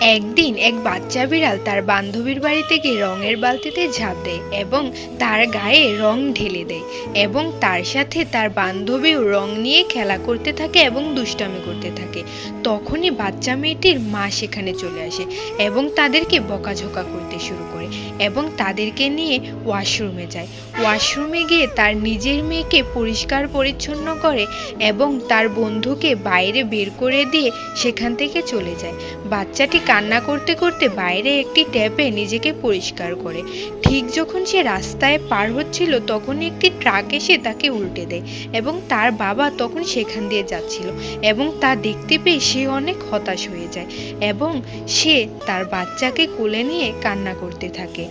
একদিন এক বাচ্চা বিড়াল তার বান্ধবীর বাড়িতে গিয়ে রঙের বালতিতে ঝাঁপ দেয় এবং তার গায়ে রং ঢেলে দেয় এবং তার সাথে তার বান্ধবীও রং নিয়ে খেলা করতে থাকে এবং দুষ্টামি করতে থাকে। তখনই বাচ্চা মেয়েটির মা সেখানে চলে আসে এবং তাদেরকে বকাঝোকা করতে শুরু করে এবং তাদেরকে নিয়ে ওয়াশরুমে যায়। ওয়াশরুমে গিয়ে তার নিজের মেয়েকে পরিষ্কার পরিচ্ছন্ন করে এবং তার বন্ধুকে বাইরে বের করে দিয়ে সেখান থেকে চলে যায়। বাচ্চাটি কান্না করতে করতে বাইরে একটি ট্যাপে নিজেকে পরিষ্কার করে। ঠিক যখন সে রাস্তায় পার হচ্ছিল, তখনই একটি ট্রাক এসে তাকে উল্টে দেয় এবং তার বাবা তখন সেখান দিয়ে যাচ্ছিল এবং তা দেখতে পেয়ে সে অনেক হতাশ হয়ে যায় এবং সে তার বাচ্চাকে কোলে নিয়ে কান্না করতে থাকে।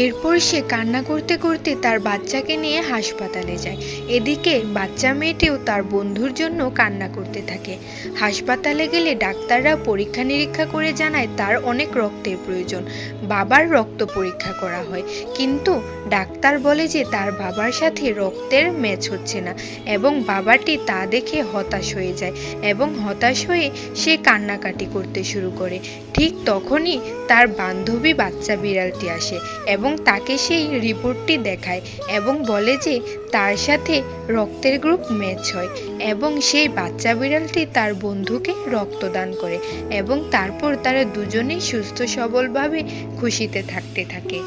এরপর সে কান্না করতে করতে তার বাচ্চাকে নিয়ে হাসপাতালে যায়। এদিকে বাচ্চা মেয়েটিও তার বন্ধুর জন্য কান্না করতে থাকে। হাসপাতালে গেলে ডাক্তাররা পরীক্ষা নিরীক্ষা করে জানায় তার অনেক রক্তের প্রয়োজন। বাবার রক্ত পরীক্ষা করা হয়। কিন্তু ডাক্তার বলে যে তার বাবার সাথে রক্তের ম্যাচ হচ্ছে না এবং বাবাটি তা দেখে হতাশ হয়ে যায় এবং হতাশ হয়ে সে কান্নাকাটি করতে শুরু করে। ঠিক তখনই তার বান্ধবী বাচ্চা বিড়ালটি আসে এবং তাকে সেই রিপোর্টটি দেখায় এবং বলে যে তার সাথে রক্তের গ্রুপ ম্যাচ হয় এবং সেই বাচ্চা বিড়ালটি তার বন্ধুকে রক্তদান করে এবং তারপর তারা দুজনেই সুস্থ সবলভাবে খুশিতে থাকতে থাকে।